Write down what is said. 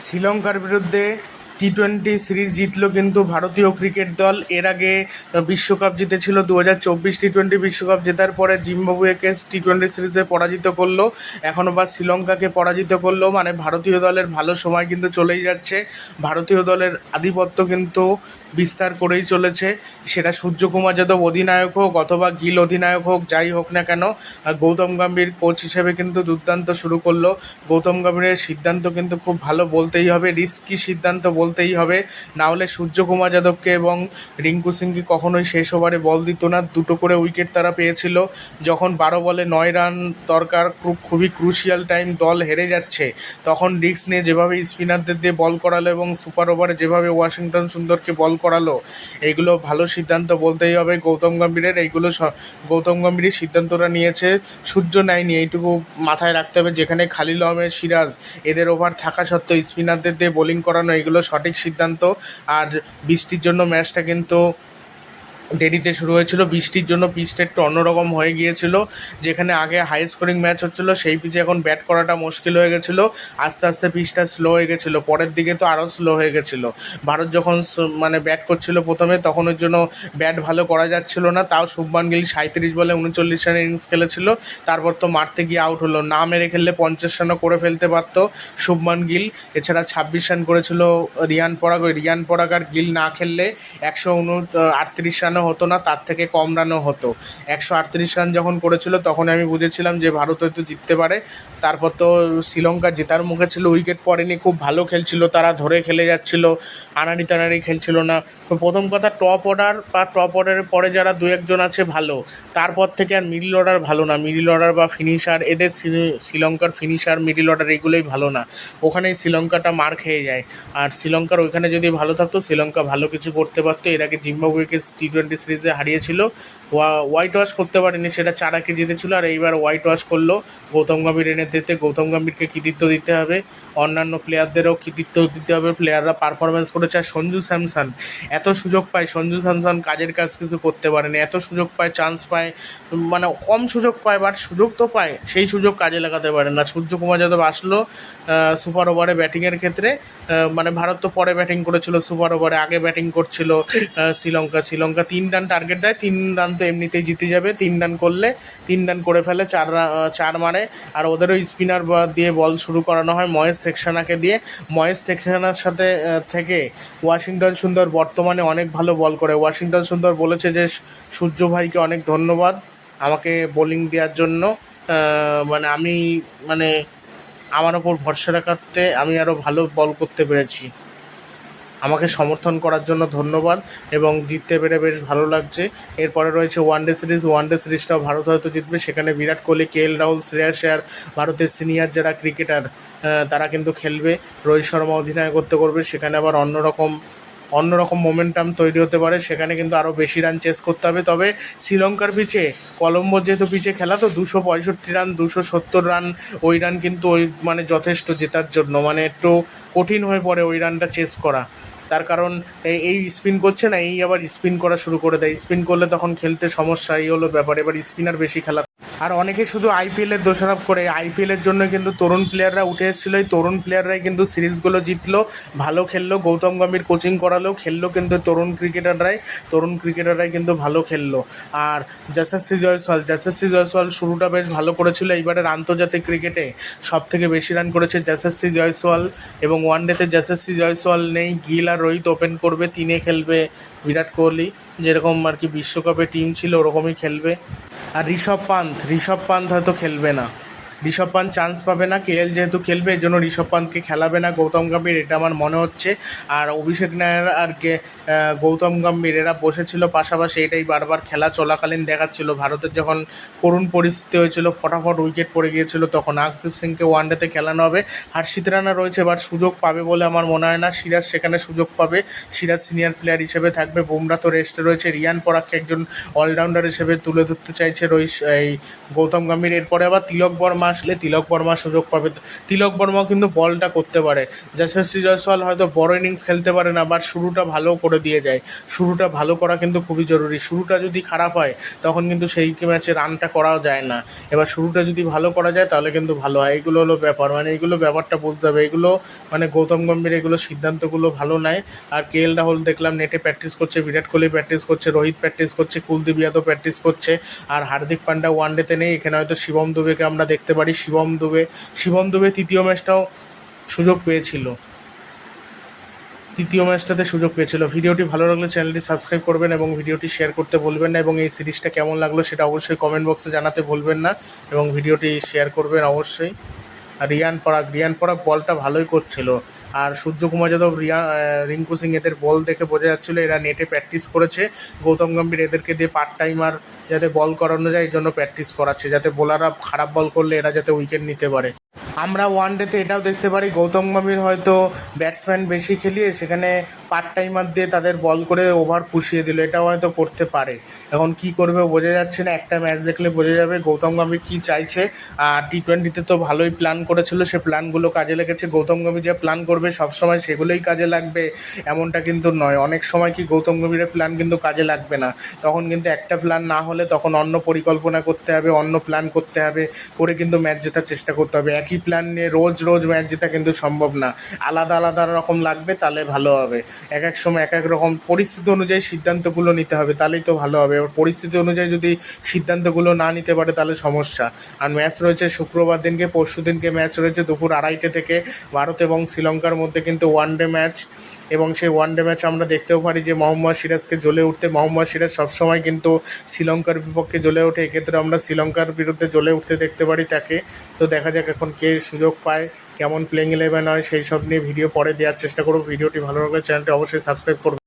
শ্রীলঙ্কার বিরুদ্ধে T twenty series জিতলো কিন্তু ভারতীয় ক্রিকেট দল। এর আগে বিশ্বকাপ জিতেছিল দু হাজার চব্বিশ টি টোয়েন্টি বিশ্বকাপ জেতার পরে জিম্বাবুয়েকে টি টোয়েন্টি সিরিজে পরাজিত করল। এখনও বা শ্রীলঙ্কাকে পরাজিত করল। মানে ভারতীয় দলের ভালো সময় কিন্তু চলেই যাচ্ছে। ভারতীয় দলের আধিপত্য কিন্তু বিস্তার করেই চলেছে। সেটা সূর্যকুমার যাদব অধিনায়ক হোক অথবা গিল অধিনায়ক হোক, যাই হোক না কেন গৌতম গম্ভীর কোচ হিসেবে কিন্তু দুর্দান্ত শুরু করল। গৌতম গম্ভীরের সিদ্ধান্ত কিন্তু খুব ভালো বলতেই হবে। রিস্কি সিদ্ধান্ত বলতেই হবে। না হলে সূর্যকুমার যাদবকে এবং রিঙ্কু সিংকে কখনোই শেষ ওভারে বল দিত না। দুটো করে উইকেট তারা পেয়েছিল। যখন বারো বলে নয় রান দরকার খুব খুবই ক্রুশিয়াল টাইম দল হেরে যাচ্ছে। তখন রিস্ক নিয়ে যেভাবে স্পিনারদের দিয়ে বল করালো এবং সুপার ওভারে যেভাবে ওয়াশিংটন সুন্দরকে বল করালো, এইগুলো ভালো সিদ্ধান্ত বলতেই হবে। গৌতম গম্ভীরের এইগুলো গৌতম গম্ভীরই সিদ্ধান্তটা নিয়েছে। সূর্য নেয়নি, এইটুকু মাথায় রাখতে হবে। যেখানে খালিল আহমেদ সিরাজ, এদের ওভার থাকা সত্ত্বেও স্পিনারদের দিয়ে বোলিং করানো এগুলো সঠিক সিদ্ধান্ত। আর বৃষ্টির জন্য ম্যাচটা কিন্তু দেরিতে শুরু হয়েছিল। বৃষ্টির জন্য পিচটা একটু অন্যরকম হয়ে গিয়েছিল। যেখানে আগে হাই স্কোরিং ম্যাচ হচ্ছিল, সেই পিচে এখন ব্যাট করাটা মুশকিল হয়ে গেছিল। আস্তে আস্তে পিচটা স্লো হয়ে গেছিল। পরের দিকে তো আরও স্লো হয়ে গেছিল। ভারত যখন মানে ব্যাট করছিল প্রথমে, তখন ওর জন্য ব্যাট ভালো করা যাচ্ছিল না। তাও শুভমান গিল সাঁত্রিশ বলে উনচল্লিশ রানের ইনিংস খেলেছিল। তারপর তো মারতে গিয়ে আউট হলো। না মেরে খেললে পঞ্চাশ রানও করে ফেলতে পারতো শুভমান গিল। এছাড়া ছাব্বিশ রান করেছিল রিয়ান পরাগ। ওই রিয়ান পরাগ আর গিল না খেললে একশো উন, আটত্রিশ রানও হতো না, তার থেকে কম রানও হতো। একশো আটত্রিশ রান যখন করেছিল তখন আমি বুঝেছিলাম যে ভারত হয়তো জিততে পারে। তারপর তো শ্রীলঙ্কা জেতার মুখে ছিল, উইকেট পড়েনি, খুব ভালো খেলছিল, তারা ধরে খেলে যাচ্ছিল, আনাড়ি টানাড়ি খেলছিল না। তো প্রথম কথা টপ অর্ডার বা টপ অর্ডারের পরে যারা দু একজন আছে, ভালো। তারপর থেকে আর মিডল অর্ডার ভালো না। মিডল অর্ডার বা ফিনিশার এদের শ্রীলঙ্কার ফিনিশার মিডল অর্ডার এগুলোই ভালো না। ওখানেই শ্রীলঙ্কাটা মার খেয়ে যায়। আর শ্রীলঙ্কার ওইখানে যদি ভালো থাকতো, শ্রীলঙ্কা ভালো কিছু করতে পারতো। এর আগে জিম্বাবুয়েকে টি সিরিজে হারিয়েছিল। হোয়াইট ওয়াশ করতে পারেনি, সেটা চারাকে জিতেছিল, আর এইবার হোয়াইট ওয়াশ করল। গৌতম গম্ভীর এনে দিতে, গৌতম গম্ভীরকে কৃতিত্ব দিতে হবে? অন্যান্য প্লেয়ারদেরও কৃতিত্ব দিতে হবে? প্লেয়াররা পারফরমেন্স করেছে, আর সঞ্জু স্যামসন, এত সুযোগ পায়, সঞ্জু স্যামসন কাজের কাজ কিছু করতে পারেনি। এত সুযোগ পায় চান্স পায় মানে কম সুযোগ পায় বাট সুযোগ তো পায়, সেই সুযোগ কাজে লাগাতে পারে না। সূর্যকুমার যাদব আসলো সুপার ওভারে ব্যাটিংয়ের ক্ষেত্রে মানে ভারত তো পরে ব্যাটিং করেছিল সুপার ওভারে আগে ব্যাটিং করছিল শ্রীলঙ্কা। শ্রীলঙ্কা তিন রান টার্গেট দেয়, তিন রান তো এমনিতেই জিতে যাবে, তিন রান করলে, তিন রান করে ফেলে, চার চার মারে। আর ওদেরও স্পিনার দিয়ে বল শুরু করানো হয় মহেশ থেকসানাকে দিয়ে। মহেশ থেকসানার সাথে থেকে ওয়াশিংটন সুন্দর বর্তমানে অনেক ভালো বল করে। ওয়াশিংটন সুন্দর বলেছে যে, সূর্য ভাইকে অনেক ধন্যবাদ আমাকে বোলিং দেওয়ার জন্য। মানে আমি মানে আমার ওপর ভরসা রাখাতে আমি আরও ভালো বল করতে পেরেছি। আমাকে সমর্থন করার জন্য ধন্যবাদ এবং জিততে পেরে বেশ ভালো লাগছে। এরপরে রয়েছে one day series one day সিরিজটাও Bharat হয়তো জিতবে। সেখানে বিরাট কোহলি কে এল রাহুল শ্রেয়াস আয়ার ভারতের সিনিয়র যারা ক্রিকেটার তারা কিন্তু খেলবে। রোহিত শর্মা অধিনায়কত্ব করবে। সেখানে আবার অন্যরকম অন্যরকম মোমেন্টাম তৈরি হতে পারে, সেখানে কিন্তু আরও বেশি রান চেস করতে হবে। তবে শ্রীলঙ্কার পিচে, কলম্বোর যেহেতু পিচে খেলা, তো দুশো পঁয়ষট্টি রান দুশো সত্তর রান ওই রান কিন্তু ওই মানে যথেষ্ট জেতার জন্য। মানে একটু কঠিন হয়ে পড়ে ওই রানটা চেস করা। তার কারণ, এই স্পিন করছে না, এই আবার স্পিন করা শুরু করে দেয়। স্পিন করলে তখন খেলতে সমস্যা, এই হলো ব্যাপার। এবার স্পিনার বেশি খেলা আর অনেকে শুধু আইপিএলের দোষারোপ করে। আইপিএলের জন্য কিন্তু তরুণ প্লেয়াররা উঠে এসেছিল। এই তরুণ প্লেয়াররাই কিন্তু সিরিজগুলো জিতলো, ভালো খেললো, গৌতম গম্ভীর কোচিং করালো, খেললো কিন্তু তরুণ ক্রিকেটাররাই তরুণ ক্রিকেটাররাই কিন্তু ভালো খেললো। আর যশস্বী জয়সওয়াল যশস্বী জয়সওয়াল শুরুটা বেশ ভালো করেছিল। এইবারের আন্তর্জাতিক ক্রিকেটে সব থেকে বেশি রান করেছে যশস্বী জয়সওয়াল এবং ওয়ানডেতে যশস্বী জয়সওয়াল নেই। গিল আর রোহিত ওপেন করবে, তিনে খেলবে বিরাট কোহলি। যেরকম আর কি বিশ্বকাপে টিম ছিল, ওরকমই খেলবে। আর ঋষভ পান্থ ঋষভ পান্থ হয়তো খেলবে না। ঋষভ পান্থ চান্স পাবে না। কেএল যেহেতু খেলবে এর জন্য ঋষভ পান্থকে খেলাবে না গৌতম গম্ভীর, এটা আমার মনে হচ্ছে। আর অভিষেক নায়ার আর কে গৌতম গম্ভীর, এরা বসেছিল পাশাপাশি, এটাই বারবার খেলা চলাকালীন দেখাচ্ছিল। ভারতের যখন করুণ পরিস্থিতি হয়েছিল, ফটাফট উইকেট পড়ে গিয়েছিল, তখন আকদীপ সিংকে ওয়ানডেতে খেলানো হবে। হার্ষিত রানা রয়েছে বাট সুযোগ পাবে বলে আমার মনে হয় না। সিরাজ সেখানে সুযোগ পাবে। সিরাজ সিনিয়র প্লেয়ার হিসেবে থাকবে। বুমরা তো রেস্টে রয়েছে। রিয়ান পরাগকে একজন অলরাউন্ডার হিসেবে তুলে ধরতে চাইছে রহিস এই গৌতম গম্ভীর। এরপরে আবার তিলক বর্মা বর্মা আসলে তিলক বর্মা সুযোগ পাবে। তিলক বর্মাও কিন্তু বলটা করতে পারে। যশস্বী জয়সওয়াল হয়তো বড় ইনিংস খেলতে পারে না বাট শুরুটা ভালো করে দিয়ে যায়। শুরুটা ভালো করা কিন্তু খুবই জরুরি। শুরুটা যদি খারাপ হয়, তখন কিন্তু সেই ম্যাচে রানটা করাও যায় না। এবার শুরুটা যদি ভালো করা যায়, তাহলে কিন্তু ভালো হয়। এগুলো হলো ব্যাপার। মানে এইগুলো ব্যাপারটা বুঝতে হবে। এগুলো মানে গৌতম গম্ভীর এগুলো সিদ্ধান্তগুলো ভালো নেয়। আর কে এল রাহুল দেখলাম নেটে প্র্যাকটিস করছে, বিরাট কোহলি প্র্যাকটিস করছে, রোহিত প্র্যাকটিস করছে, কুলদীপ যাদব প্র্যাকটিস করছে। আর হার্দিক পান্ডা ওয়ান ডেতে নেই। এখানে হয়তো শিবম দুবেকে আমরা দেখতে পারি শিবম দুবে। শিবম দুবে তৃতীয় ম্যাচটাও সুযোগ পেয়েছিল। তৃতীয় ম্যাচটাতে সুযোগ পেয়েছিল। ভিডিওটি ভালো লাগলে চ্যানেলটি সাবস্ক্রাইব করবেন এবং ভিডিওটি শেয়ার করতে ভুলবেন না এবং এই সিরিজটা কেমন লাগল সেটা অবশ্যই কমেন্ট বক্সে জানাতে ভুলবেন না এবং ভিডিওটি শেয়ার করবেন অবশ্যই। আর রিয়ান পরাগ রিয়ান পরাগ বলটা ভালোই করছিল। আর সূর্যকুমার যাদব, রিয়া রিঙ্কু সিং এদের বল দেখে বোঝা যাচ্ছিল এরা নেটে প্র্যাকটিস করেছে। গৌতম গম্ভীর এদেরকে দিয়ে পার্ট টাইমার যাতে বল করানো যায়, এই জন্য প্র্যাকটিস করাচ্ছে, যাতে বোলাররা খারাপ বল করলে এরা যাতে উইকেট নিতে পারে। আমরা ওয়ান ডেতে এটাও দেখতে পারি, গৌতম গম্ভীর হয়তো ব্যাটসম্যান বেশি খেলিয়ে সেখানে পার্ট টাইমার দিয়ে তাদের বল করে ওভার পুষিয়ে দিল, এটাও হয়তো করতে পারে। এখন কি করবে বোঝা যাচ্ছে না, একটা ম্যাচ দেখলে বোঝা যাবে গৌতম গম্ভীর কী চাইছে। আর টি টোয়েন্টিতে তো ভালোই প্ল্যান করেছিল, সে প্ল্যানগুলো কাজে লেগেছে। গৌতম গম্ভীর যে প্ল্যান করবে সবসময় সেগুলোই কাজে লাগবে, এমনটা কিন্তু নয়। অনেক সময় কি গৌতম গম্ভীরের প্ল্যান কিন্তু কাজে লাগবে না। তখন কিন্তু একটা প্ল্যান না হলে তখন অন্য পরিকল্পনা করতে হবে, অন্য প্ল্যান করতে হবে, করে কিন্তু ম্যাচ জেতার চেষ্টা করতে হবে। একই প্ল্যান নিয়ে রোজ রোজ ম্যাচ জেতা কিন্তু সম্ভব না। আলাদা আলাদা রকম লাগবে, তাহলে ভালো হবে। এক এক সময়, এক এক রকম পরিস্থিতি অনুযায়ী সিদ্ধান্তগুলো নিতে হবে, তাহলেই তো ভালো হবে। এবার পরিস্থিতি অনুযায়ী যদি সিদ্ধান্তগুলো না নিতে পারে, তাহলে সমস্যা। আর ম্যাচ রয়েছে শুক্রবার দিনকে, পরশু দিনকে ম্যাচ রয়েছে দুপুর আড়াইটে থেকে, ভারত এবং শ্রীলঙ্কার মধ্যে কিন্তু ওয়ান ডে ম্যাচ এবং সেই ওয়ান ডে ম্যাচ আমরা দেখতেও পারি যে মোহাম্মদ সিরাজকে জ্বলে উঠতে, মোহাম্মদ সিরাজ সবসময় কিন্তু শ্রীলঙ্কার বিপক্ষে জ্বলে ওঠে। এক্ষেত্রে আমরা শ্রীলঙ্কার বিরুদ্ধে জ্বলে উঠতে দেখতে পারি তাকে। তো দেখা যাক এখন কে সুযোগ পায়, কেমন প্লেইং ইলেভেন হয়, সেই সব নিয়ে ভিডিও পরে দেওয়ার চেষ্টা করব। ভিডিওটি ভালো লাগলে চ্যানেলটি অবশ্যই সাবস্ক্রাইব করবে।